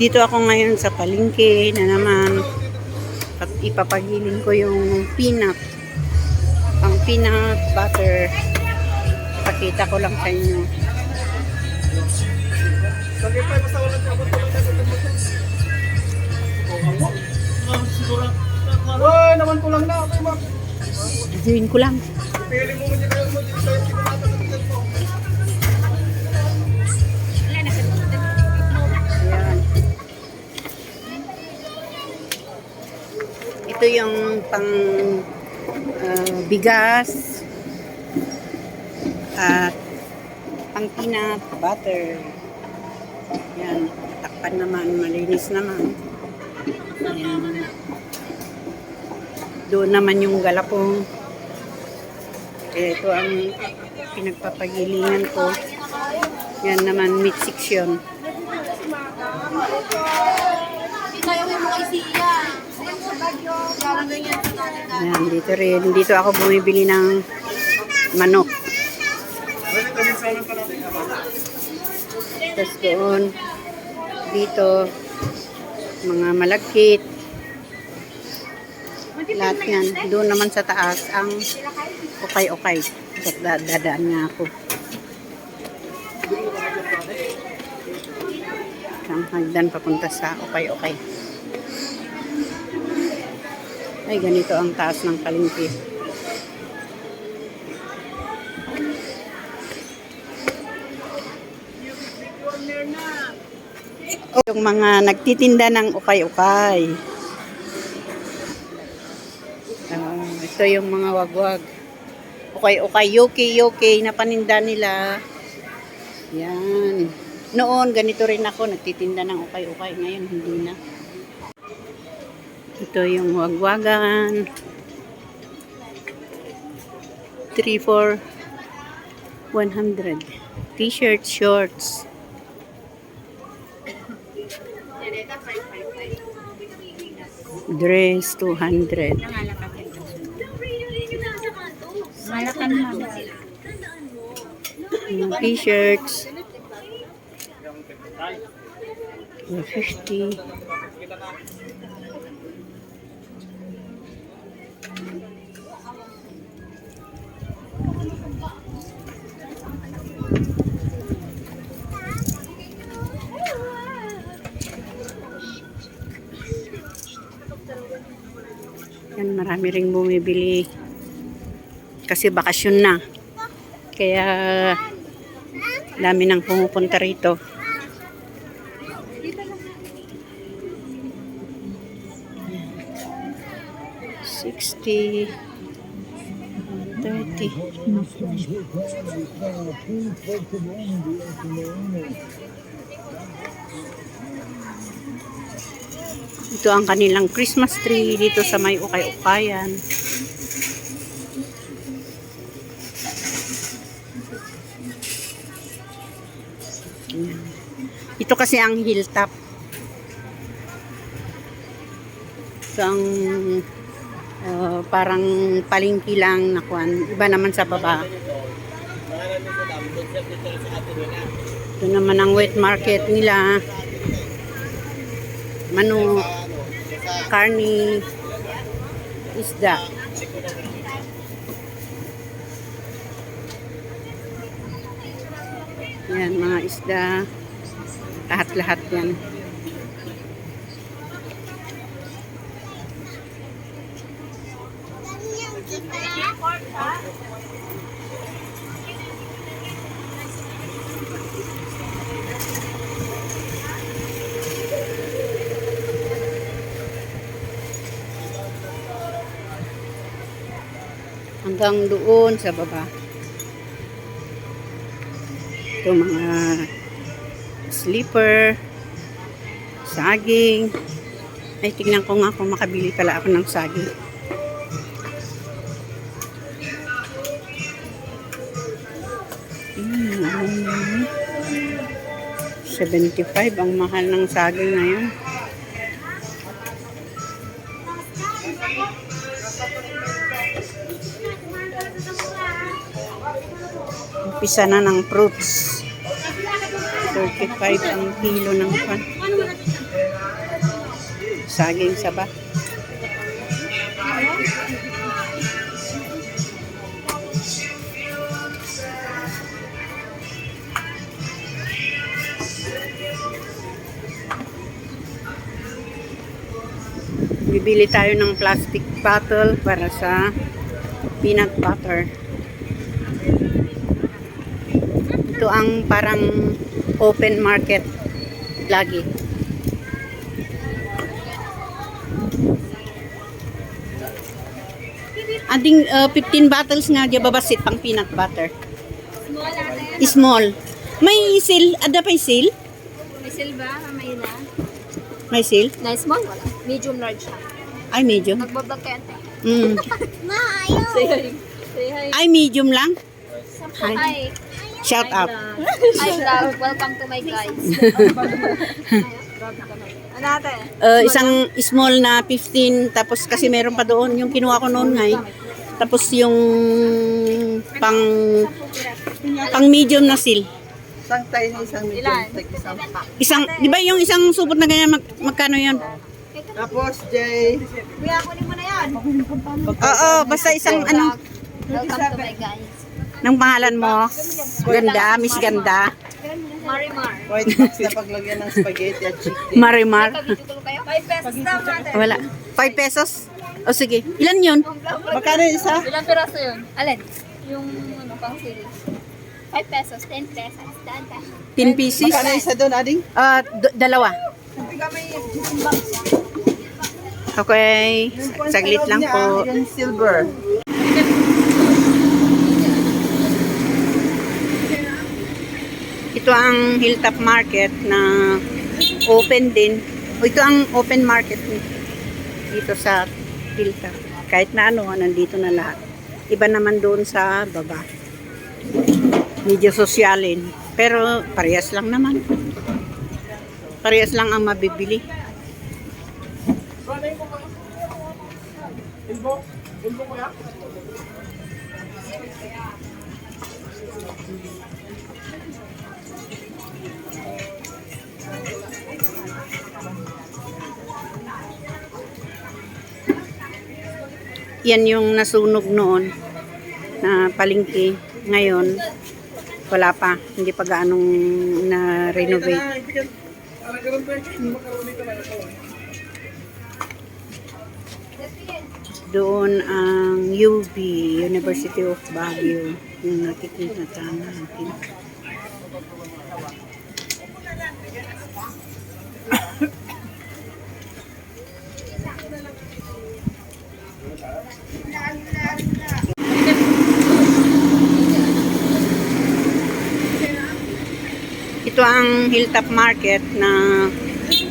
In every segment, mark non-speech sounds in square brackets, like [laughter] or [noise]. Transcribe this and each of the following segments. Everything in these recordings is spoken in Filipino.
Dito ako ngayon sa palengke na naman at ipapagiling ko yung peanut ang peanut butter. Pakita ko lang sa inyo Uy, naman ko lang na. Okay, ma'am. Gawin ko lang Pili mo muna kayo mo dito sa ticket mo. Ito yung pang ah, bigas at pang peanut butter. Yan. Takpan naman. Malinis naman. Ayan. Doon naman yung galapong. Kaya ito ang pinagpapagilingan ko. Yan naman meat section. Yan, dito rin. Dito ako bumibili ng manok. Tapos doon, dito, mga malagkit. Lahat yan. Doon naman sa taas, ang okay-okay. Dadaan nga ako. Ang hagdan papunta sa okay-okay. Ay, ganito ang taas ng palengke. Yung mga nagtitinda ng ukay-ukay. Ito yung mga wagwag. Ukay-ukay, yoki-yoki na paninda nila. Yan. Noon, ganito rin ako, nagtitinda ng ukay-ukay. Ngayon, hindi na. Ito yung wagwagan. 3 for 100. T-shirt, shorts. Dress, 200. Malakan mo. Yung t-shirts. 50. Yan, marami ring bumibili. Kasi bakasyon na. Kaya dami nang pumupunta rito. Sixty, thirty. Ito ang kanilang Christmas tree dito sa may ukay-ukayan. Ito kasi ang hilltop. So, ang uh, parang palingki lang na kuan. Iba naman sa baba. Ito naman ang wet market nila. Manok, karni, isda. Yan, mga isda. Lahat-lahat yan. Hanggang doon sa baba. Ito mga slipper, saging. Ay, tignan ko nga kung makabili pala ako ng saging. Ano 75 ang mahal ng saging ngayon. Umpisa na ng fruits. 35 ang kilo ng pan. Saging saba. Bibili tayo ng plastic bottle para sa peanut butter. Ang parang open market lagi. Ading uh, 15 bottles nga di babasit pang peanut butter. Small ate. Small. May seal, ada pa seal? May silba, may na. May seal? Na small, wala. Medium large siya. Ay medium. Nagbablog kayo ate. Mm. [laughs] Ma, ayaw. Say hi. Say hi. Ay medium lang. Hi. Hi. Shout out. Hi vlog. Welcome to my guys. ano ate? Uh, isang small na 15 tapos kasi meron pa doon yung kinuha ko noon ngay. Tapos yung pang pang medium na seal. Isang medium, Ilan? take isang pack. Isang, di ba yung isang supot na ganyan, mag, magkano yun? Tapos, Jay, Kuya, kunin mo na yan. Oo, basta isang ano, Welcome to my guys. Ng pangalan mo. Ganda, Miss Ganda. Marimar. white box na paglagyan ng spaghetti at chicken. Marimar. Kabidyo ko kayo? 5 pesos na. Wala. 5 pesos? O sige, ilan yun? Magkano yung isa? Ilang piraso yun? Alin? Yung ano, pang sili. 5 pesos, 10 pesos. Dada. 10 pieces? Magkano yung isa doon, Ading? Ah, dalawa. Okay, saglit lang po. Yung silver. Ito ang Hilltop Market na open din. O ito ang open market dito sa Hilltop. Kahit na ano, nandito na lahat. Iba naman doon sa baba. Medyo sosyalin. Pero parehas lang naman. Parehas lang ang mabibili. Ilbo? Ilbo ko yan? Yan yung nasunog noon na palingki. Ngayon, wala pa. Hindi pa gaanong na-renovate. Doon ang UB, University of Baguio, yung nakikita natin. Ito ang Hilltop Market na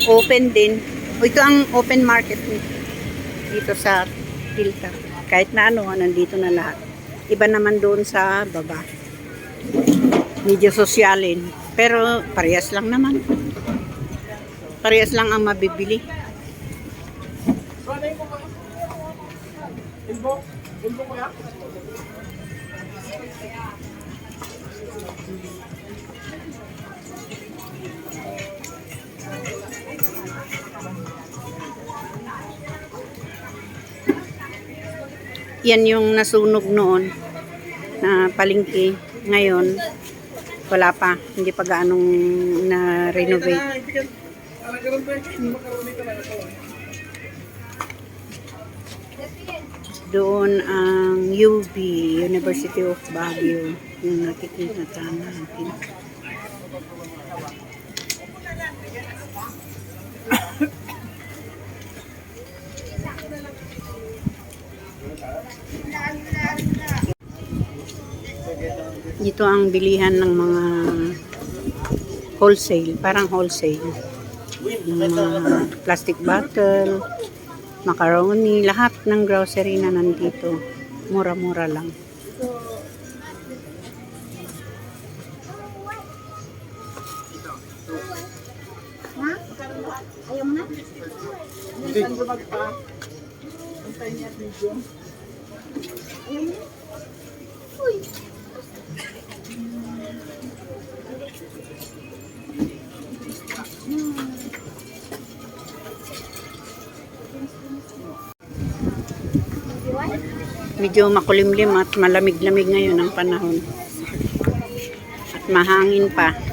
open din. O ito ang open market dito sa Hilltop. Kahit na ano, nandito na lahat. Iba naman doon sa baba. Medyo sosyalin. Pero parehas lang naman. Parehas lang ang mabibili. Ilbo? Ilbo ko yan? Yung nasunog noon na palingki. Ngayon, wala pa. Hindi pa gaanong na-renovate. Doon ang UB, University of Baguio, yung nakikita natin. Dito ang bilihan ng mga wholesale, parang wholesale. Yung mga plastic bottle, macaroni, lahat ng grocery na nandito. Mura-mura lang. Ang tiny at medium. Uy. Medyo makulimlim at malamig-lamig ngayon ang panahon. At mahangin pa.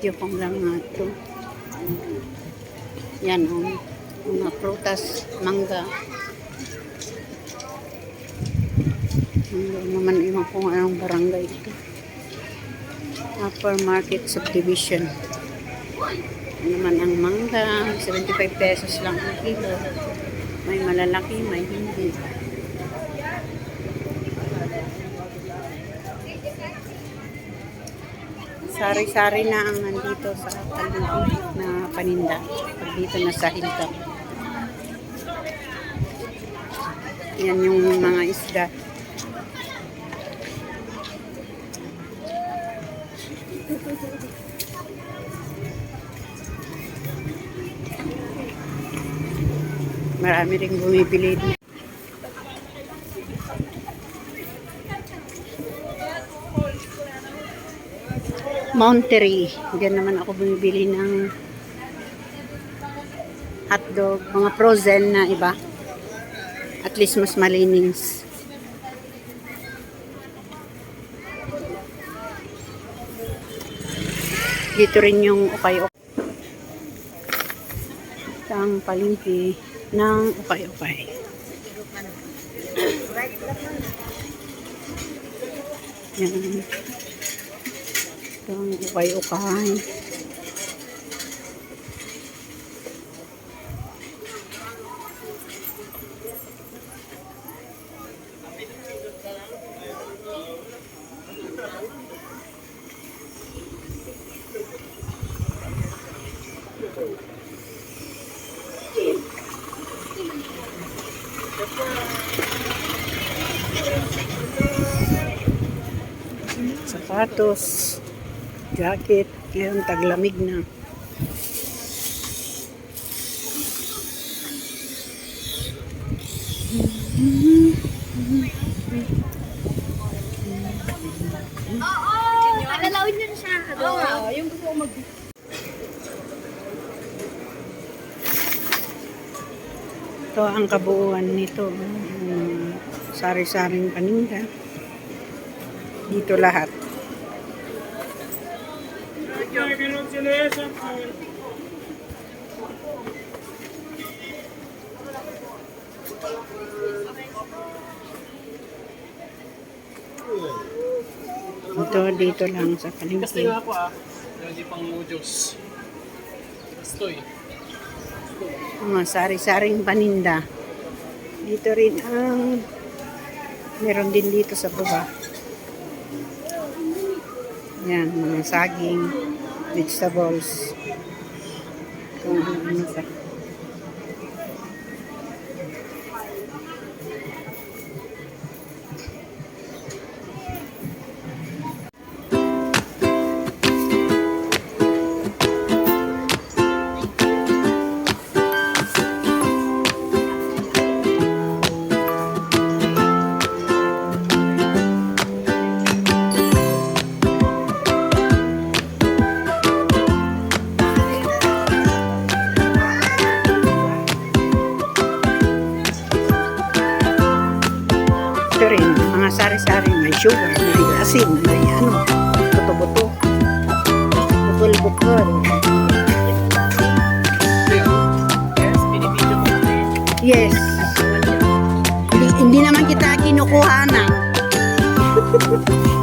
I-video ko lang nga ito. Yan, um, mga prutas, mangga. Hindi naman iwan ko nga anong barangay ito. Upper Market Subdivision. Yan naman ang mangga, 75 pesos lang ang kilo. May malalaki, may hindi. Sari-sari na ang nandito sa paligid na paninda. Dito na sa hilltop. Yan yung mga isda. Marami rin bumibili dito. Monterey. Diyan naman ako bumibili ng hotdog, mga frozen na iba. At least mas malinis. Dito rin yung ukay-ukay. Ito ang palingki ng ukay-ukay. Yan. Ang ukay-ukay. Sapatos, jacket, ngayon taglamig na. Palalawin nyo na siya. Oo nga. yung gusto ko mag Ito ang kabuuan nito. Sari-saring paninda. Dito lahat. Ito, dito lang sa palengke. nga ako ah. Hindi pang Diyos. Kastoy. Mga sari-saring paninda. Dito rin ang meron din dito sa baba. Yan, mga saging, vegetables. Kung ano pa. sugar, naging asin, may ano, buto-buto. Bukol-bukol. Yes. Hindi, hindi naman kita kinukuha na. [laughs]